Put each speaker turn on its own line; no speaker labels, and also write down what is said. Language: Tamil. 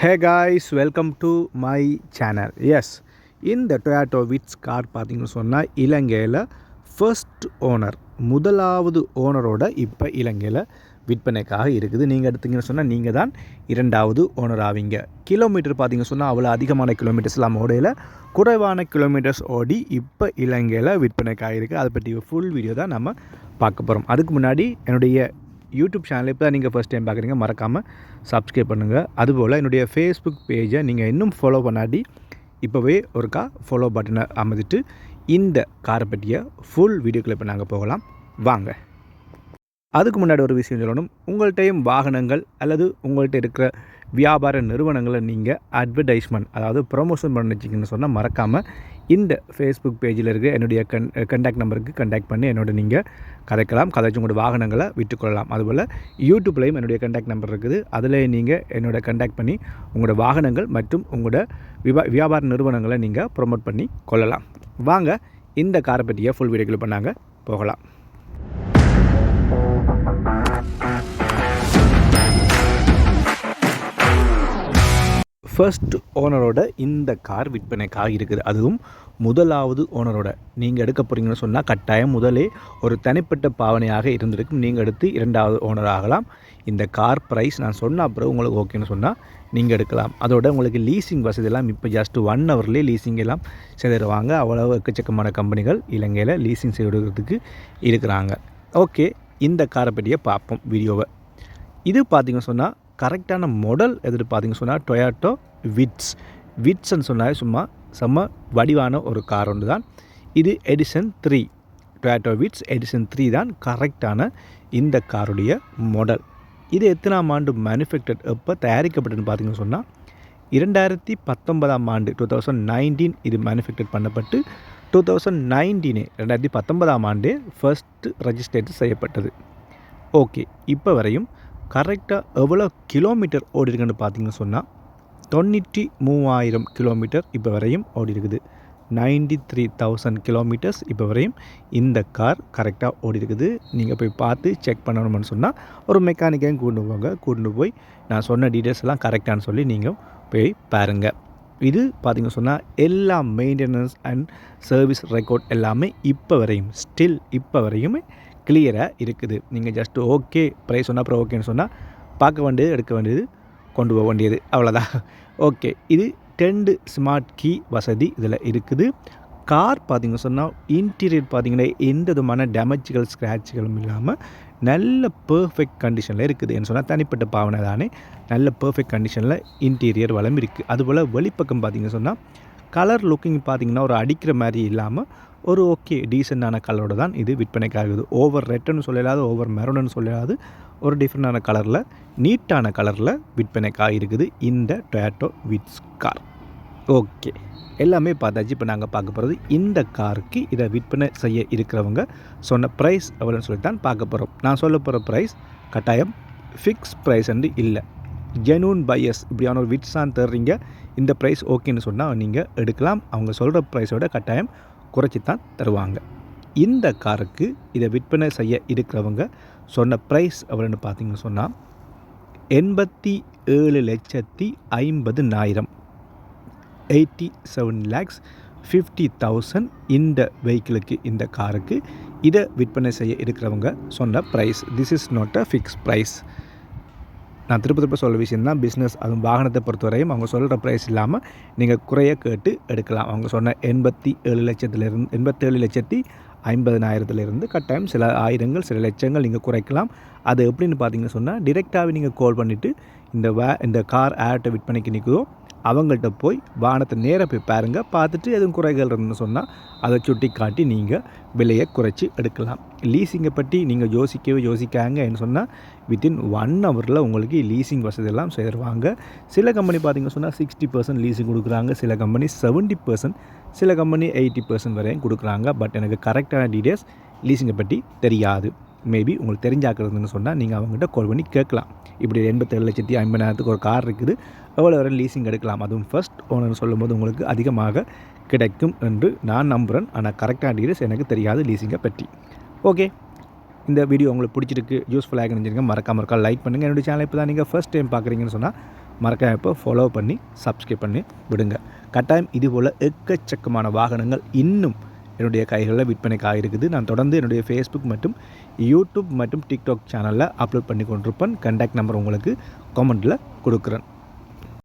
Hey guys welcome to my channel yes இந்த டொயாட்டோ விட்ஸ் கார் பார்த்தீங்கன்னு சொன்னால் இலங்கையில் ஃபர்ஸ்ட் ஓனர் முதலாவது ஓனரோட இப்போ இலங்கையில் விற்பனைக்காக இருக்குது. நீங்கள் எடுத்தீங்கன்னு சொன்னால் நீங்கள் தான் இரண்டாவது ஓனர் ஆவீங்க. கிலோமீட்டர் பார்த்தீங்கன்னு சொன்னால் அவ்வளோ அதிகமான கிலோமீட்டர்ஸ்லாம் ஓடையில் குறைவான கிலோமீட்டர்ஸ் ஓடி இப்போ இலங்கையில் விற்பனைக்காக இருக்குது அதை பற்றி ஃபுல் வீடியோ தான் நம்ம பார்க்க போகிறோம் அதுக்கு முன்னாடி என்னுடைய யூடியூப் சேனல் இப்போ தான் நீங்கள் ஃபஸ்ட் டைம் பார்க்குறீங்க மறக்காமல் சப்ஸ்கிரைப் பண்ணுங்கள் அதுபோல் என்னுடைய ஃபேஸ்புக் பேஜை நீங்கள் இன்னும் ஃபாலோ பண்ணாடி இப்போவே ஒருக்கா ஃபாலோ பட்டனை அமைதிட்டு இந்த காரை பற்றிய ஃபுல் வீடியோக்களை இப்போ நாங்கள் போகலாம். வாங்க. அதுக்கு முன்னாடி ஒரு விஷயம் சொல்லணும். உங்கள்கிட்டையும் வாகனங்கள் அல்லது உங்கள்கிட்ட இருக்கிற வியாபார நிறுவனங்களை நீங்கள் அட்வர்டைஸ்மெண்ட் அதாவது ப்ரொமோஷன் பண்ணிச்சிங்கன்னு சொன்னால் மறக்காமல் இந்த ஃபேஸ்புக் பேஜில் இருக்க என்னுடைய கன் கண்டாக்ட் நம்பருக்கு கண்டாக்ட் பண்ணி என்னோட நீங்கள் கதைக்கலாம். கதைச்சு உங்களோட வாகனங்களை விட்டுக்கொள்ளலாம் அதுபோல் யூடியூப்லேயும் என்னுடைய கண்டாக்ட் நம்பர் இருக்குது. அதில் நீங்கள் என்னோட கண்டாக்ட் பண்ணி உங்களோட வாகனங்கள் மற்றும் உங்களோட விவா வியாபார நிறுவனங்களை நீங்கள் ப்ரொமோட் பண்ணி கொள்ளலாம். வாங்க இந்த காரை பற்றிய ஃபுல் வீடியோக்கள் பண்ணாங்க போகலாம். ஃபர்ஸ்ட் ஓனரோட இந்த கார் விற்பனைக்காக இருக்குது. அதுவும் முதலாவது ஓனரோட நீங்கள் எடுக்க போகிறீங்கன்னு சொன்னால் கட்டாயம் முதலே ஒரு தனிப்பட்ட பாவனையாக இருந்திருக்கும். நீங்கள் எடுத்து இரண்டாவது ஓனர் ஆகலாம். இந்த கார் ப்ரைஸ் நான் சொன்ன அப்புறம் உங்களுக்கு ஓகேன்னு சொன்னால் நீங்கள் எடுக்கலாம். அதோட உங்களுக்கு லீசிங் வசதியெல்லாம் இப்போ ஜஸ்ட் ஒன் ஹவர்லேயே லீசிங் எல்லாம் செய்திருவாங்க. அவ்வளோ எக்கச்சக்கமான கம்பெனிகள் இலங்கையில் லீசிங் செய்வதுக்கு இருக்கிறாங்க. ஓகே இந்த காரை பற்றியே பார்ப்போம் வீடியோவை. இது பார்த்தீங்கன்னு சொன்னால் கரெக்டான மாடல் எதிர்த்து பார்த்தீங்க சொன்னால் டொயாட்டோ விட்ஸ் விட்ஸ்ன்னு சொன்னால் சும்மா செம்ம வடிவான ஒரு கார் ஒன்று தான். இது edition three Toyota Vitz edition three தான் கரெக்டான இந்த காருடைய மாடல் இது எத்தனாம் ஆண்டு மேனுஃபேக்சர்ட் எப்போ தயாரிக்கப்பட்டதுன்னு பார்த்தீங்கன்னு சொன்னால் இரண்டாயிரத்தி பத்தொன்பதாம் ஆண்டு டூ தௌசண்ட் நைன்டீன் இது மேனுஃபேக்சர் பண்ணப்பட்டு டூ தௌசண்ட் நைன்டீனு ரெண்டாயிரத்தி பத்தொன்பதாம் ஆண்டே ஃபர்ஸ்ட் ரெஜிஸ்ட்ரேட் செய்யப்பட்டது. ஓகே இப்போ வரையும் கரெக்டாக எவ்வளோ கிலோமீட்டர் ஓடி இருக்குன்னு பார்த்தீங்கன்னு சொன்னால் தொண்ணூற்றி மூவாயிரம் கிலோமீட்டர் இப்போ வரையும் ஓடி இருக்குது நைன்டி த்ரீ தௌசண்ட் கிலோமீட்டர்ஸ் இப்போ வரையும் இந்த கார் கரெக்டாக ஓடி இருக்குது நீங்கள் போய் பார்த்து செக் பண்ணணும்னு சொன்னால் ஒரு மெக்கானிக்கையும் கூண்டு போங்க. கூண்டு போய் நான் சொன்ன டீட்டெயில்ஸ் எல்லாம் கரெக்டானு சொல்லி நீங்கள் போய் பாருங்கள் இது பார்த்திங்க சொன்னால் எல்லா மெயின்டெனன்ஸ் அண்ட் சர்வீஸ் ரெக்கார்ட் எல்லாமே இப்போ வரையும் ஸ்டில் இப்போ வரையுமே கிளியராக இருக்குது. நீங்கள் ஜஸ்ட்டு ஓகே ப்ரைஸ் சொன்னால் அப்புறம் ஓகேன்னு சொன்னால் பார்க்க வேண்டியது எடுக்க வேண்டியது கொண்டு போக வேண்டியது. அவ்வளோதான் ஓகே இது டென்டு ஸ்மார்ட் கீ வசதி இதில் இருக்குது. கார் பார்த்திங்க சொன்னால் இன்டீரியர் பார்த்திங்கன்னா எந்த விதமான டேமேஜ்கள் ஸ்க்ராட்ச்களும் இல்லாமல் நல்ல பர்ஃபெக்ட் கண்டிஷனில் இருக்குது. என்று சொன்னால் தனிப்பட்ட பாவனை தானே. நல்ல பர்ஃபெக்ட் கண்டிஷனில் இன்டீரியர் வளம் இருக்குது அதுபோல் வெளிப்பக்கம் பார்த்திங்க சொன்னால் கலர் லுக்கிங் பார்த்திங்கன்னா ஒரு அடிக்கிற மாதிரி இல்லாமல் ஒரு ஓகே டீசெண்டான கலரோட தான் இது விற்பனைக்காகுது. Over ரெட்டுன்னு சொல்லலாது over மெரூன்னு சொல்லலாது. ஒரு டிஃப்ரெண்டான கலரில் நீட்டான கலரில் விற்பனைக்காக இருக்குது இந்த டொயாட்டோ விட்ஸ் கார் ஓகே எல்லாமே பார்த்தாச்சு. இப்போ நாங்கள் பார்க்க போகிறது இந்த காருக்கு இதை விற்பனை செய்ய இருக்கிறவங்க சொன்ன ப்ரைஸ் எவ்வளோன்னு சொல்லி தான் பார்க்க போகிறோம் நான் சொல்ல போகிற ப்ரைஸ் கட்டாயம் ஃபிக்ஸ் ப்ரைஸ் என்று இல்லை. ஜெனூன் பையஸ் இப்படியான ஒரு விட்ஸான் தர்றீங்க இந்த ப்ரைஸ் ஓகேன்னு சொன்னால் நீங்கள் எடுக்கலாம். அவங்க சொல்கிற ப்ரைஸோட கட்டாயம் குறைச்சி தான் தருவாங்க. இந்த காருக்கு இதை விற்பனை செய்ய இருக்கிறவங்க சொன்ன ப்ரைஸ் எவ்வளோன்னு பார்த்தீங்கன்னு சொன்னால் எண்பத்தி ஏழு லட்சத்தி ஐம்பது நாயிரம். Eighty seven lakhs fifty thousand இந்த வெஹிக்கிளுக்கு இந்த காருக்கு இதை விற்பனை செய்ய இருக்கிறவங்க சொன்ன price this is not a fix price நான் திருப்ப திருப்ப சொல்ல விஷயம் தான் பிஸ்னஸ் அதுவும் வாகனத்தை பொறுத்தவரையும் அவங்க சொல்கிற ப்ரைஸ் இல்லாமல் நீங்கள் குறைய கேட்டு எடுக்கலாம். அவங்க சொன்ன எண்பத்தி ஏழு லட்சத்திலிருந்து எண்பத்தேழு லட்சத்தி ஐம்பதனாயிரத்துலேருந்து கட்டாயம் சில ஆயிரங்கள் சில லட்சங்கள் நீங்கள் குறைக்கலாம். அது எப்படின்னு பார்த்தீங்கன்னு சொன்னால் டிரெக்டாகவே நீங்கள் கால் பண்ணிவிட்டு இந்த வே இந்த கார் ஆட்டை விற்பனைக்கு நிற்குதோ அவங்கள்ட்ட போய் வாகனத்தை நேராக போய் பாருங்கள் பார்த்துட்டு எதுவும் குறைகள் இருந்துன்னு சொன்னால் அதை சுட்டி காட்டி நீங்கள் விலையை குறைச்சி எடுக்கலாம். லீசிங்கை பற்றி நீங்கள் யோசிக்கவே யோசிக்காங்கன்னு சொன்னால் வித்தின் ஒன் ஹவரில் உங்களுக்கு லீசிங் வசதியெல்லாம் செய்வாங்க. சில கம்பெனி பார்த்திங்க சொன்னால் சிக்ஸ்டி பர்சன்ட் லீஸிங் கொடுக்குறாங்க. சில கம்பெனி செவன்ட்டி பர்சன்ட் சில கம்பெனி எயிட்டி பர்சன்ட் வரையும் கொடுக்குறாங்க. பட் எனக்கு கரெக்டான டீட்டெயில்ஸ் லீசிங்கை பற்றி தெரியாது. மேபி உங்களுக்கு தெரிஞ்சாக்கிறதுன்னு சொன்னால் நீங்கள் அவங்ககிட்ட கால் பண்ணி கேட்கலாம். இப்படி எண்பத்தேழு லட்சத்தி ஐம்பதாயிரத்துக்கு ஒரு கார் இருக்குது. எவ்வளோ வரை லீசிங் எடுக்கலாம்? அதுவும் ஃபஸ்ட் ஓனர் சொல்லும்போது உங்களுக்கு அதிகமாக கிடைக்கும் என்று நான் நம்புகிறேன் ஆனால் கரெக்டாக டீடைல்ஸ் எனக்கு தெரியாது லீசிங்கை பற்றி. ஓகே இந்த வீடியோ உங்களுக்கு பிடிச்சிருக்கு யூஸ்ஃபுல்லாக நினைச்சிருங்க. மறக்காம இருக்கா லைக் பண்ணுங்கள் என்னுடைய சேனல் இப்போ தான் நீங்கள் ஃபஸ்ட் டைம் பார்க்குறீங்கன்னு சொன்னால் மறக்காம இப்போ ஃபாலோ பண்ணி சப்ஸ்கிரைப் பண்ணி விடுங்க. கட்டாயம் இதுபோல் எக்கச்சக்கமான வாகனங்கள் இன்னும் என்னுடைய கைகளில் விற்பனைக்காக இருக்குது நான் தொடர்ந்து என்னுடைய ஃபேஸ்புக் மற்றும் யூடியூப் மற்றும் டிக்டாக் சேனலில் அப்லோட் பண்ணி கொண்டிருப்பேன் கண்டாக்ட் நம்பர் உங்களுக்கு கமெண்ட்டில் கொடுக்குறேன்.